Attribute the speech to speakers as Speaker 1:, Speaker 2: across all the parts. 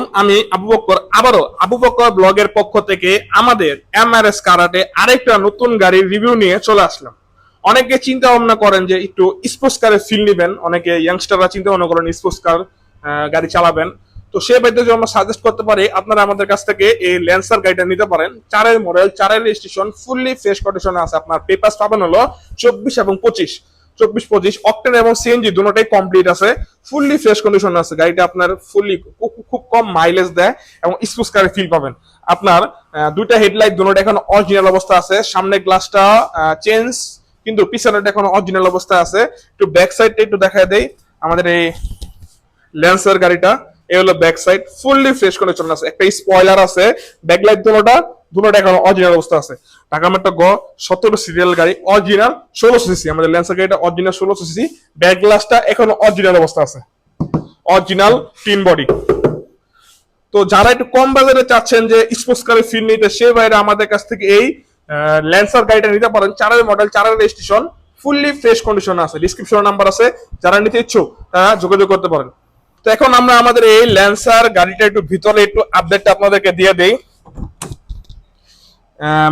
Speaker 1: আলাইকুম আমি আবু বক্কর আবারও আবু বক্কর ব্লগের পক্ষ থেকে আমাদের এমআরএস কারাটে আরেকটা নতুন গাড়ির রিভিউ নিয়ে চলে আসলাম। অনেকে চিন্তা ভাবনা করেন যে একটু স্পোর্টস কারের ফিল নেবেন, অনেকে ইয়াংস্টাররা চিন্তা ভাবনা করেন স্পোর্টস কার গাড়ি চালাবেন। তো সে যদি আমরা সাজেস্ট করতে পারি, আপনারা আমাদের কাছ থেকে এই ল্যান্সার গাড়িটা নিতে পারেন। চারের মডেল চারের রেজিস্ট্রেশন ফুললি ফ্রেশ কন্ডিশনে আছে আপনার। পেপার পাবেন হলো চব্বিশ এবং পঁচিশ। চব্বিশ, পঁচিশ অকটেন এবং সিএনজি দুটোটাই কমপ্লিট আছে। ফুললি ফ্রেশ কন্ডিশন আছে। গাড়িটা আপনার ফুললি কম মাইলেজ দেয় এবং স্পোর্টস কারে ফিল পাবেন। আপনার দুইটা হেডলাইট দুটোটা এখন অরিজিনাল অবস্থা আছে। সামনে গ্লাসটা চেঞ্জ কিন্তু পিছনেটা এখন অরিজিনাল অবস্থা আছে। একটু ব্যাক সাইডটা একটু দেখা দেই। আমাদের এই ল্যান্সার গাড়িটা এই হলো back side fully fresh condition আছে। একটা স্পয়লার আছে ব্যাকলাইট দুটোটা দুটোটা এখন অরিজিনাল অবস্থা আছে। ঢাকা মেট্রো গ সতেরো সিরিয়াল গাড়ি অরিজিনাল ষোলোশো সিসি আমাদের ল্যান্সার গাড়িটা অরিজিনাল ষোলোশো সিসি ব্যাক গ্লাসটা এখন অরিজিনাল অবস্থা আছে। অরিজিনাল টিন বডি তো যারা একটু কম বাজারে চাচ্ছেন যে স্পোর্টস কারের ফিল নিতে, সে বাইরে আমাদের কাছ থেকে এই ল্যান্সার গাড়িটা নিতে পারেন। চারের মডেল চারের রেজিস্ট্রেশন ফুললি ফ্রেশ কন্ডিশন আছে। ডিসক্রিপশন নাম্বার আছে। যারা নিতে ইচ্ছুক, তারা যোগাযোগ করতে পারেন। তো এখন আমরা আমাদের এই ল্যান্সার গাড়িটা একটু ভিতরে একটু আপডেটটা আপনাদেরকে দিয়ে দেই।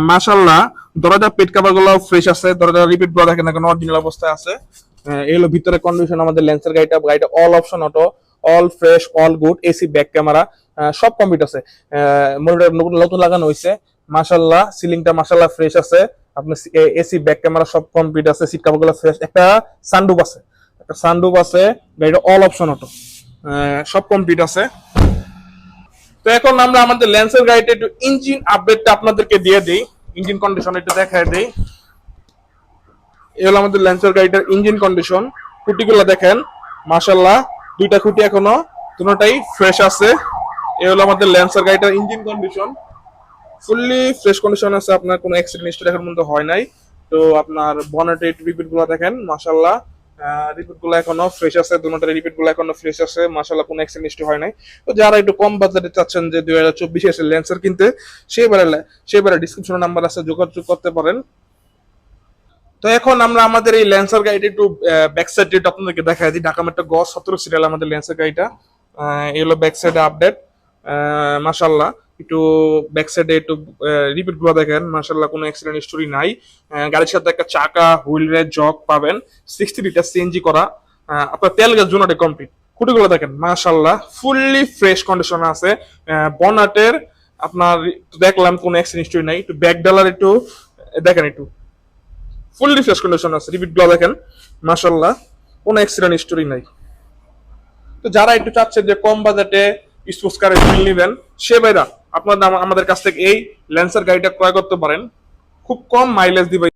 Speaker 1: মাশাল্লাহ দরজা পেট কাভারগুলো ফ্রেশ আছে। দরজা রিপিটগুলো দেখেন এখন অরিজিনাল অবস্থায় আছে। হলো ভিতরে কন্ডিশন আমাদের লেন্সের গাড়িটা। গাড়িটা all option auto all fresh all good AC back camera সব কমপ্লিট আছে। মনিটর নতুন লাগানো হয়েছে মাশাল্লাহ সিলিংটা মাশাল্লাহ ফ্রেশ আছে। আপনার এসি ব্যাক ক্যামেরা সব কমপ্লিট আছে। সিট কাভারগুলো ফ্রেশ একটা সানডুপ আছে। একটা সানডুপ আছে। গাড়িটা অল অপশন অটো সব কমপ্লিট আছে। তো এখন আমরা আমাদের ল্যান্সের গাড়িটা একটু ইঞ্জিন আপডেটটা আপনাদেরকে দিয়ে দিই। ইঞ্জিন কন্ডিশন একটু দেখায় দিই। এ হলো আমাদের ল্যান্সের গাড়িটার ইঞ্জিন কন্ডিশন খুঁটিগুলো দেখেন। মাশাল্লাহ দুইটা খুঁটি এখনও। দুটোটাই ফ্রেশ আছে। এই হলো আমাদের ল্যান্সের গাড়িটার engine condition fully fresh condition আছে, আপনার কোনো অ্যাক্সিডেন্ট হিস্ট্রি এখন পর্যন্ত হয় নাই। তো আপনার বনেটের রিপিটগুলো দেখেন মাশাল্লাহ রিপিটগুলো এখনও ফ্রেশ আছে দুটোটার রিপিটগুলো এখনও ফ্রেশ আছে মাশাল্লাহ কোনো অ্যাক্সিডেন্ট হয় নাই। তো যারা একটু কম বাজারে চাচ্ছেন যে দুই হাজার চব্বিশে এসে ল্যান্সার কিনতে সেবারে সেবারে ডিসক্রিপশনে নাম্বার আছে, যোগাযোগ করতে পারেন। তো এখন আমরা আমাদের এই ল্যান্সার গাড়িটা একটু ব্যাক সাইড আপনাদেরকে দেখাই দিই। ঢাকা মেট্রো গ সতেরো সিরিয়াল আমাদের ল্যান্সার গাড়িটা। হলো ব্যাক সাইডে আপডেট মাশাল্লাহ একটু ব্যাক সাইডে একটু রিপিটগুলো দেখেন। মাশাল্লাহ কোনো অ্যাক্সিডেন্ট হিস্টোরি নাই। গাড়ির সাথে একটা চাকা, হুইল রেড জগ পাবেন। সিক্সটি লিটার সিএনজি করা। আপনার তেল গ্যাস জোনাটে কমপ্লিট খুঁটিগুলো দেখেন মাশাল্লাহ ফুললি ফ্রেশ কন্ডিশনে আছে। বনাটের, আপনার দেখলাম কোনো অ্যাক্সিডেন্ট হিস্টোরি নাই। একটু ব্যাক ডালার একটু দেখেন একটু। ফুললি ফ্রেশ কন্ডিশন আছে রিপিটগুলো দেখেন। মাশাল্লাহ কোনো অ্যাক্সিডেন্ট হিস্টোরি নাই। তো যারা একটু চাচ্ছেন যে কম বাজেটে স্পোর্টস ফিল নেবেন সে ভাইরা, আপনারা আমাদের কাছ থেকে এই ল্যান্সার গাড়িটা ক্রয় করতে পারেন। খুব কম মাইলেজ দিবে